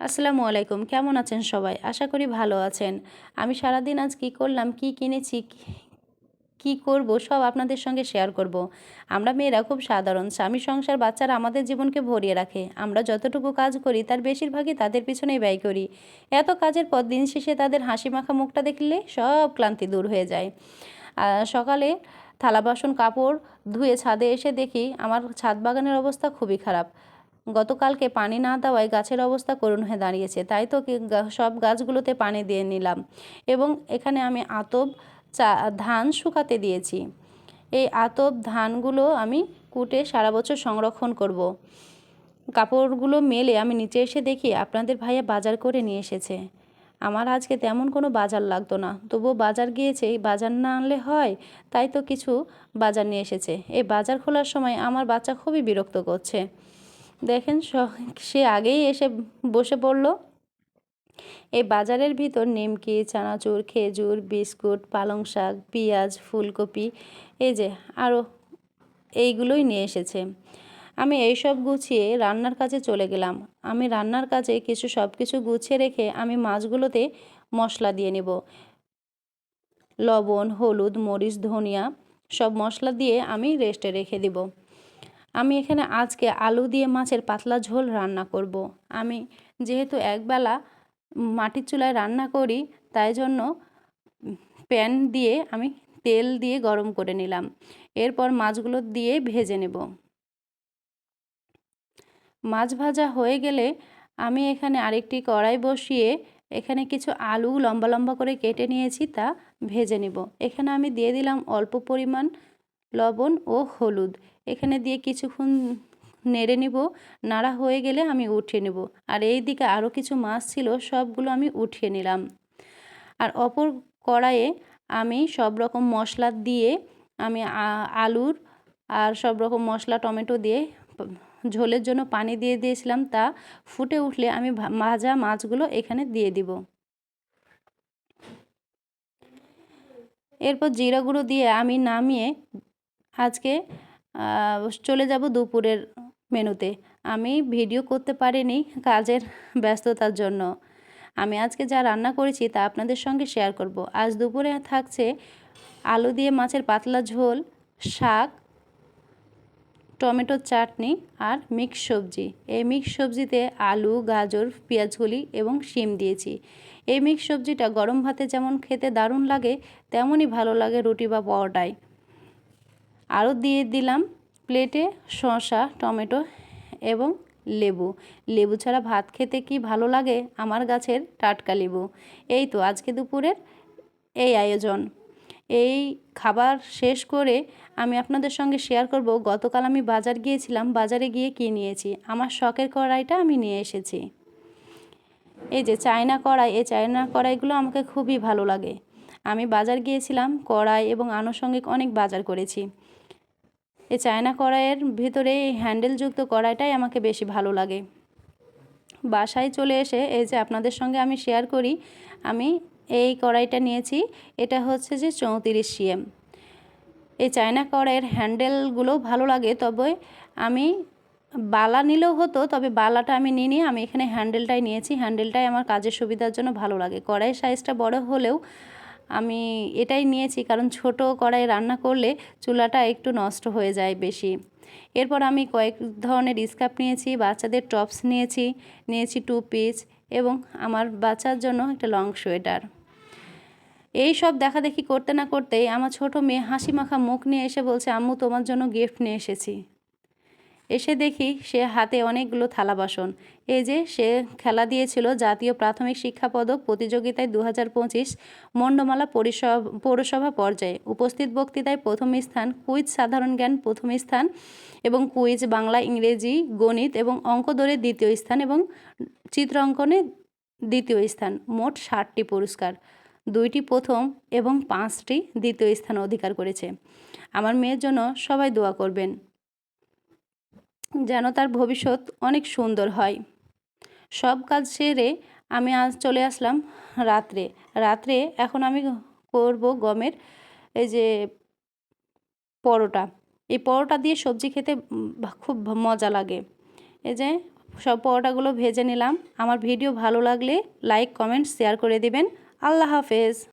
আসসালামু আলাইকুম, কেমন আছেন সবাই? আশা করি ভালো আছেন। আমি সারাদিন আজ কি করলাম, কি কিনেছি, কি করব, সব আপনাদের সঙ্গে শেয়ার করব। আমরা মেয়েরা খুব সাধারণ, স্বামী সংসার বাচ্চারা আমাদের জীবনকে ভরিয়ে রাখে। আমরা যতটুকু কাজ করি, তার বেশিরভাগই তাদের পিছনেই ব্যয় করি। এত কাজের পর দিন শেষে তাদের হাসি মাখা মুখটা দেখলে সব ক্লান্তি দূর হয়ে যায়। সকালে থালা বাসন, কাপড় ধুয়ে ছাদে এসে দেখি আমার ছাদ বাগানের অবস্থা খুবই খারাপ। গতকালকে পানি না দেওয়ায় গাছের অবস্থা করুণ হয়ে দাঁড়িয়েছে। তাই তো সব গাছগুলোতে পানি দিয়ে নিলাম। এবং এখানে আমি আতব চা ধান শুকাতে দিয়েছি। এই আতব ধানগুলো আমি কুটে সারা বছর সংরক্ষণ করব। কাপড়গুলো মেলে আমি নিচে এসে দেখি আপনাদের ভাইয়া বাজার করে নিয়ে এসেছে। আমার আজকে তেমন কোনো বাজার লাগতো না। তবুও বাজার গিয়েছে, এই বাজার না আনলে হয়, তাই তো কিছু বাজার নিয়ে এসেছে। এই বাজার খোলার সময় আমার বাচ্চা খুবই বিরক্ত করছে। দেখেন সে আগেই এসে বসে পড়ল। এই বাজারের ভিতর নিমকি, চানাচুর, খেজুর, বিস্কুট, পালং শাক, পেঁয়াজ, ফুলকপি, এই যে আরও এইগুলোই নিয়ে এসেছে। আমি এইসব গুছিয়ে রান্নার কাজে চলে গেলাম। আমি রান্নার কাজে কিছু সব কিছু গুছিয়ে রেখে আমি মাছগুলোতে মশলা দিয়ে নেব। লবণ, হলুদ, মরিচ, ধনিয়া সব মশলা দিয়ে আমি রেস্টে রেখে দেব। আমি এখানে আজকে আলু দিয়ে মাছের পাতলা ঝোল রান্না করব। আমি যেহেতু একবেলা মাটির চুলায় রান্না করি, তাই জন্য প্যান দিয়ে আমি তেল দিয়ে গরম করে নিলাম। এরপর মাছগুলো দিয়ে ভেজে নেব। মাছ ভাজা হয়ে গেলে আমি এখানে আরেকটি কড়াই বসিয়ে এখানে কিছু আলু লম্বা লম্বা করে কেটে নিয়েছি, তা ভেজে নেব। এখানে আমি দিয়ে দিলাম অল্প পরিমাণ লবণ ও হলুদ। এখানে দিয়ে কিছুক্ষণ নেড়ে নিব। নাড়া হয়ে গেলে আমি উঠিয়ে নেব। আর এই দিকে আরও কিছু মাছ ছিল, সবগুলো আমি উঠিয়ে নিলাম। আর অপর কড়াইয়ে আমি সব রকম মশলা দিয়ে আমি আলুর আর সব রকম মশলা, টমেটো দিয়ে ঝোলের জন্য পানি দিয়ে দিয়েছিলাম। তা ফুটে উঠলে আমি ভাজা মাছগুলো এখানে দিয়ে দিব। এরপর জিরা গুঁড়ো দিয়ে আমি নামিয়ে আজকে চলে যাব দুপুরের মেনুতে। আমি ভিডিও করতে পারিনি কাজের ব্যস্ততার জন্য। আমি আজকে যা রান্না করেছি তা আপনাদের সঙ্গে শেয়ার করব। আজ দুপুরে থাকছে আলু দিয়ে মাছের পাতলা ঝোল, শাক টমেটোর চাটনি আর মিক্স সবজি। এই মিক্স সবজিতে আলু, গাজর, পেঁয়াজগুলি এবং শিম দিয়েছি। এই মিক্স সবজিটা গরম ভাতে যেমন খেতে দারুণ লাগে, তেমনই ভালো লাগে রুটি বা পরোটায়। আরও দিয়ে দিলাম প্লেটে শসা, টমেটো এবং লেবু। লেবু ছাড়া ভাত খেতে কি ভালো লাগে? আমার গাছের টাটকা লেবু। এই তো আজকে দুপুরের এই আয়োজন। এই খাবার শেষ করে আমি আপনাদের সঙ্গে শেয়ার করব। গতকাল আমি বাজার গিয়েছিলাম, বাজারে গিয়ে কী নিয়েছি? আমার শখের কড়াইটা আমি নিয়ে এসেছি। এই যে চায়না কড়াই, এই চায়না কড়াইগুলো আমাকে খুবই ভালো লাগে। আমি বাজার গিয়েছিলাম, কড়াই এবং আনুষঙ্গিক অনেক বাজার করেছি। এই চায়না কড়াইয়ের ভেতরে এই হ্যান্ডেলযুক্ত কড়াইটাই আমাকে বেশি ভালো লাগে। বাসায় চলে এসে, এই যে আপনাদের সঙ্গে আমি শেয়ার করি, আমি এই কড়াইটা নিয়েছি, এটা হচ্ছে যে চৌত্রিশ সিএম। এই চায়না কড়াইয়ের হ্যান্ডেলগুলো ভালো লাগে, তবে আমি বালা নিলেও হতো, তবে বালাটা আমি নিয়ে আমি এখানে হ্যান্ডেলটাই নিয়েছি, হ্যান্ডেলটাই আমার কাজের সুবিধার জন্য ভালো লাগে। কড়াইয়ের সাইজটা বড় হলেও আমি এটাই নিয়েছি কারণ ছোট কড়াই রান্না করলে চুলাটা একটু নষ্ট হয়ে যায় বেশি। এরপর আমি কয়েক ধরনের স্কার্ফ নিয়েছি, বাচ্চাদের টপস নিয়েছি নিয়েছি টু পিস এবং আমার বাচ্চার জন্য একটা লং সোয়েটার। এই সব দেখা দেখি করতে না করতেই আমার ছোট মেয়ে হাসি মাখা মুখ নিয়ে এসে বলছে, আম্মু, তোমার জন্য গিফট নিয়ে এসেছি। এসে দেখি সে হাতে অনেকগুলো থালা বাসন। এই যে সে খেলা দিয়েছিল জাতীয় প্রাথমিক শিক্ষা পদক প্রতিযোগিতায় দু হাজার পঁচিশ মণ্ডমালা পরিসভা পর্যায়ে। উপস্থিত বক্তৃতায় প্রথম স্থান কুইজ সাধারণ জ্ঞান প্রথম স্থান এবং কুইজ, বাংলা, ইংরেজি, গণিত এবং অঙ্ক দৌড়ে দ্বিতীয় স্থান এবং চিত্রাঙ্কনে দ্বিতীয় স্থান। মোট ষাটটি পুরস্কার। দুইটি প্রথম এবং পাঁচটি দ্বিতীয় স্থান অধিকার করেছে। আমার মেয়ের জন্য সবাই দোয়া করবেন। যেন তার ভবিষ্যৎ অনেক সুন্দর হয়। সব কাজ সেরে আমি আজ চলে আসলাম রাত্রে। রাত্রে এখন আমি করব গমের এই যে পরোটা। এই পরোটা দিয়ে সবজি খেতে খুব মজা লাগে। এই যে সব পরোটাগুলো ভেজে নিলাম। আমার ভিডিও ভালো লাগলে লাইক, কমেন্ট, শেয়ার করে দিবেন। আল্লাহ হাফেজ।